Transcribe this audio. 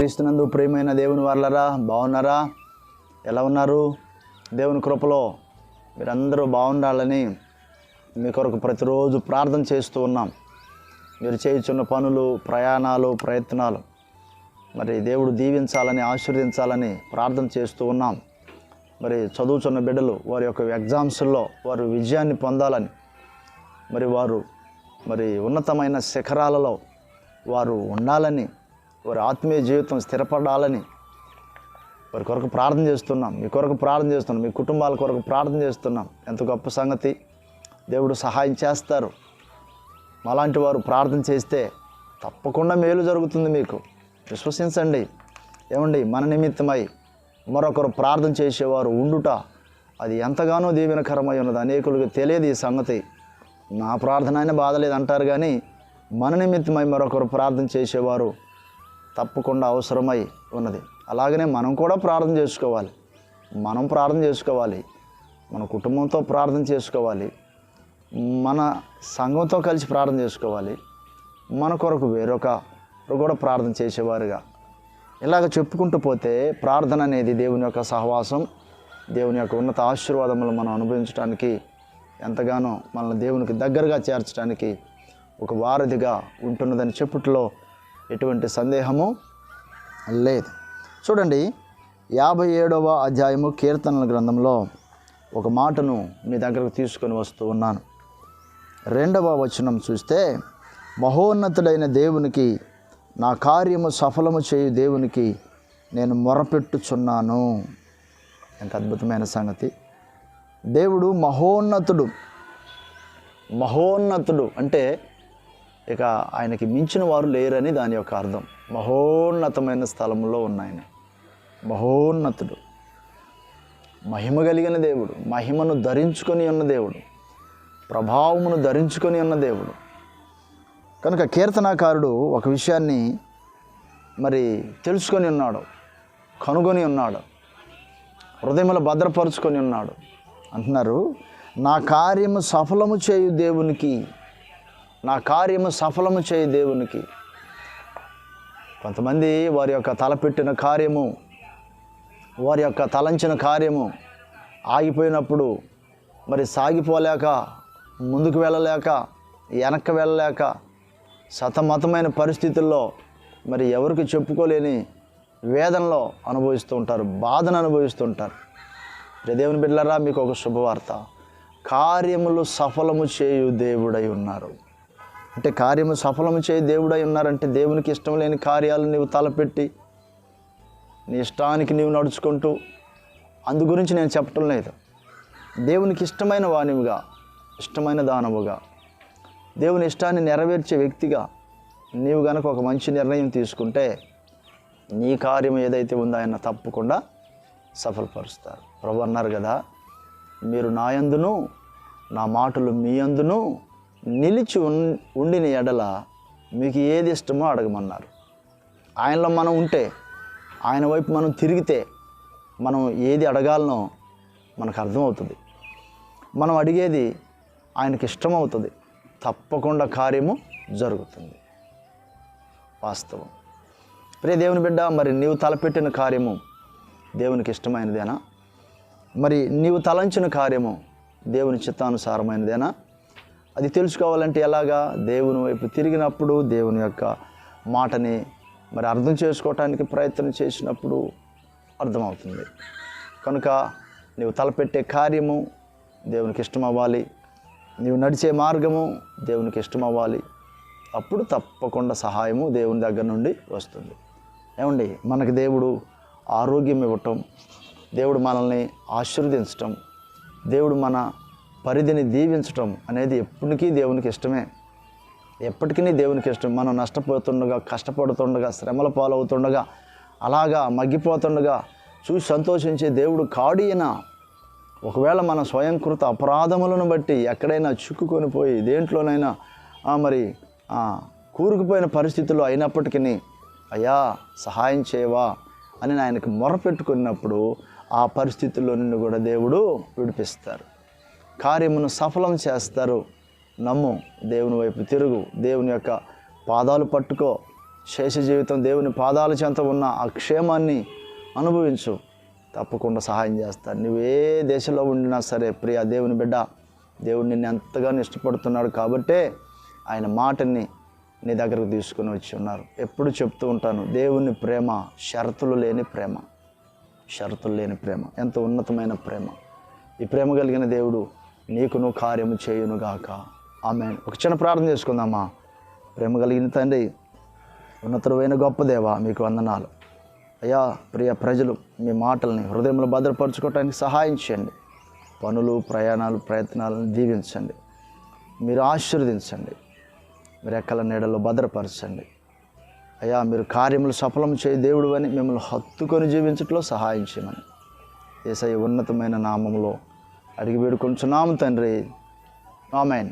క్రీస్తునందు ప్రియమైన దేవుని వాళ్ళరా బాగున్నారా? ఎలా ఉన్నారు? దేవుని కృపలో మీరందరూ బాగుండాలని మీ కొరకు ప్రతిరోజు ప్రార్థన చేస్తూ ఉన్నాం. మీరు చేయుచున్న పనులు ప్రయాణాలు ప్రయత్నాలు మరి దేవుడు దీవించాలని ఆశీర్వదించాలని ప్రార్థన చేస్తూ ఉన్నాం. మరి చదువుతున్న బిడ్డలు వారి యొక్క ఎగ్జామ్స్లో వారు విజయాన్ని పొందాలని మరి వారు మరి ఉన్నతమైన శిఖరాలలో వారు ఉండాలని వారి ఆత్మీయ జీవితం స్థిరపడాలని వారి కొరకు ప్రార్థన చేస్తున్నాం. మీ కొరకు ప్రార్థన చేస్తున్నాం. మీ కుటుంబాల కొరకు ప్రార్థన చేస్తున్నాం. ఎంత గొప్ప సంగతి. దేవుడు సహాయం చేస్తారు. అలాంటి వారు ప్రార్థన చేస్తే తప్పకుండా మేలు జరుగుతుంది మీకు. విశ్వసించండి. ఏమండి? మన నిమిత్తమై మరొకరు ప్రార్థన చేసేవారు ఉండుట అది ఎంతగానో దీవెనకరమై ఉన్నది. అనేకులకు తెలియదు ఈ సంగతి. నా ప్రార్థన అయినా బాధలేదు అంటారు కానీ మన నిమిత్తమై మరొకరు ప్రార్థన చేసేవారు తప్పకుండా అవసరమై ఉన్నది. అలాగనే మనం కూడా ప్రార్థన చేసుకోవాలి. మనం ప్రార్థన చేసుకోవాలి. మన కుటుంబంతో ప్రార్థన చేసుకోవాలి. మన సంఘంతో కలిసి ప్రార్థన చేసుకోవాలి. మన కొరకు వేరొక కూడా ప్రార్థన చేసేవారుగా. ఇలాగ చెప్పుకుంటూ పోతే ప్రార్థన అనేది దేవుని యొక్క సహవాసం దేవుని యొక్క ఉన్నత ఆశీర్వాదములు మనం అనుభవించడానికి ఎంతగానో మనల్ని దేవునికి దగ్గరగా చేర్చడానికి ఒక వారధిగా ఉంటున్నదని చెప్పుట్లో ఎటువంటి సందేహము లేదు. చూడండి యాభై ఏడవ అధ్యాయము కీర్తనల గ్రంథంలో ఒక మాటను మీ దగ్గరకు తీసుకొని వస్తూ ఉన్నాను. రెండవ వచనం చూస్తే మహోన్నతుడైన దేవునికి నా కార్యము సఫలము చేయు దేవునికి నేను మొరపెట్టుచున్నాను. ఎంత అద్భుతమైన సంగతి. దేవుడు మహోన్నతుడు. మహోన్నతుడు అంటే ఇక ఆయనకి మించిన వారు లేరని దాని యొక్క అర్థం. మహోన్నతమైన స్థలంలో ఉన్నాయన మహోన్నతుడు. మహిమ కలిగిన దేవుడు. మహిమను ధరించుకొని ఉన్న దేవుడు. ప్రభావమును ధరించుకొని ఉన్న దేవుడు. కనుక కీర్తనాకారుడు ఒక విషయాన్ని మరి తెలుసుకొని ఉన్నాడు. కనుగొని ఉన్నాడు. హృదయములు భద్రపరుచుకొని ఉన్నాడు. అంటున్నారు నా కార్యము సఫలము చేయు దేవునికి నా కార్యము సఫలము చేయు దేవునికి. కొంతమంది వారి యొక్క తలపెట్టిన కార్యము వారి యొక్క తలంచిన కార్యము ఆగిపోయినప్పుడు మరి సాగిపోలేక ముందుకు వెళ్ళలేక వెనక్కి వెళ్ళలేక సతమతమైన పరిస్థితుల్లో మరి ఎవరికి చెప్పుకోలేని వేదనలో అనుభవిస్తూ ఉంటారు బాధను అనుభవిస్తూ ఉంటారు. దేవుని బిడ్డలారా మీకు ఒక శుభవార్త. కార్యములు సఫలము చేయు దేవుడై ఉన్నారు. అంటే కార్యము సఫలము చేయి దేవుడై ఉన్నారంటే దేవునికి ఇష్టం లేని కార్యాలు నీవు తలపెట్టి నీ ఇష్టానికి నీవు నడుచుకుంటూ అందు గురించి నేను చెప్పటం లేదు. దేవునికి ఇష్టమైన వాణివుగా ఇష్టమైన దానవుగా దేవుని ఇష్టాన్ని నెరవేర్చే వ్యక్తిగా నీవు గనక ఒక మంచి నిర్ణయం తీసుకుంటే నీ కార్యం ఏదైతే ఉందో ఆయన తప్పకుండా సఫలపరుస్తారు. ప్రభు అన్నారు కదా మీరు నా యందును నా మాటలు మీ అందును నిలిచి ఉండిన ఎడల మీకు ఏది ఇష్టమో అడగమన్నారు. ఆయనలో మనం ఉంటే ఆయన వైపు మనం తిరిగితే మనం ఏది అడగాలనో మనకు అర్థమవుతుంది. మనం అడిగేది ఆయనకి ఇష్టమవుతుంది. తప్పకుండా కార్యము జరుగుతుంది. వాస్తవం. ప్రియ దేవుని బిడ్డ మరి నీవు తలపెట్టిన కార్యము దేవునికి ఇష్టమైనదేనా? మరి నీవు తలంచిన కార్యము దేవుని చిత్తానుసారమైనదేనా? అది తెలుసుకోవాలంటే ఎలాగా? దేవుని వైపు తిరిగినప్పుడు దేవుని యొక్క మాటని మరి అర్థం చేసుకోవటానికి ప్రయత్నం చేసినప్పుడు అర్థమవుతుంది. కనుక నీవు తలపెట్టే కార్యము దేవునికి ఇష్టం అవ్వాలి నీవు నడిచే మార్గము దేవునికి ఇష్టం అవ్వాలి అప్పుడు తప్పకుండా సహాయము దేవుని దగ్గర నుండి వస్తుంది. ఏమండి? మనకి దేవుడు ఆరోగ్యం ఇవ్వటం దేవుడు మనల్ని ఆశీర్వదించటం దేవుడు మన పరిధిని దీవించటం అనేది ఎప్పటికీ దేవునికి ఇష్టమే. ఎప్పటికీ దేవునికి ఇష్టం. మనం నష్టపోతుండగా కష్టపడుతుండగా శ్రమల పాలవుతుండగా అలాగా మగ్గిపోతుండగా చూసి సంతోషించే దేవుడు కాడియన ఒకవేళ మన స్వయంకృత అపరాధములను బట్టి ఎక్కడైనా చిక్కుకొని పోయి దేంట్లోనైనా మరి కూరుకుపోయిన పరిస్థితుల్లో అయినప్పటికీ అయ్యా సహాయం చేయవా అని ఆయనకు మొరపెట్టుకున్నప్పుడు ఆ పరిస్థితుల్లో నుండి కూడా దేవుడు విడిపిస్తారు. కార్యమును సఫలం చేస్తారు. నమ్ము దేవుని వైపు తిరుగు. దేవుని యొక్క పాదాలు పట్టుకో. శేష జీవితం దేవుని పాదాల చెంత ఉన్న ఆ క్షేమాన్ని అనుభవించు. తప్పకుండా సహాయం చేస్తాను నువ్వు ఏ దేశంలో ఉండినా సరే ప్రియ దేవుని బిడ్డ దేవుడు నిన్ను ఎంతగానో ఇష్టపడుతున్నాడు కాబట్టే ఆయన మాటని నీ దగ్గరకు తీసుకుని వచ్చి ఉన్నారు. ఎప్పుడు చెప్తూ ఉంటాను దేవుని ప్రేమ షరతులు లేని ప్రేమ. షరతులు లేని ప్రేమ. ఎంత ఉన్నతమైన ప్రేమ. ఈ ప్రేమ కలిగిన దేవుడు నీకును కార్యము చేయునుగాక. ఆమె ఒక చిన్న ప్రార్థన చేసుకుందామా? ప్రేమ కలిగిన తండ్రి ఉన్నతమైన గొప్ప దేవ మీకు వందనాలు. అయ్యా ప్రియ ప్రజలు మీ మాటల్ని హృదయంలో భద్రపరచుకోవటానికి సహాయం చేయండి. పనులు ప్రయాణాలు ప్రయత్నాలను దీవించండి. మీరు ఆశీర్వదించండి. మీరు ఎక్కల నీడలో భద్రపరచండి. అయ్యా మీరు కార్యములు సఫలం చేయ దేవుడు అని మిమ్మల్ని హత్తుకొని జీవించట్లో సహాయం చేయమని. ఏసై ఉన్నతమైన నామంలో అడిగి వేడుకొంచున్నాము తండ్రి ఆమెన్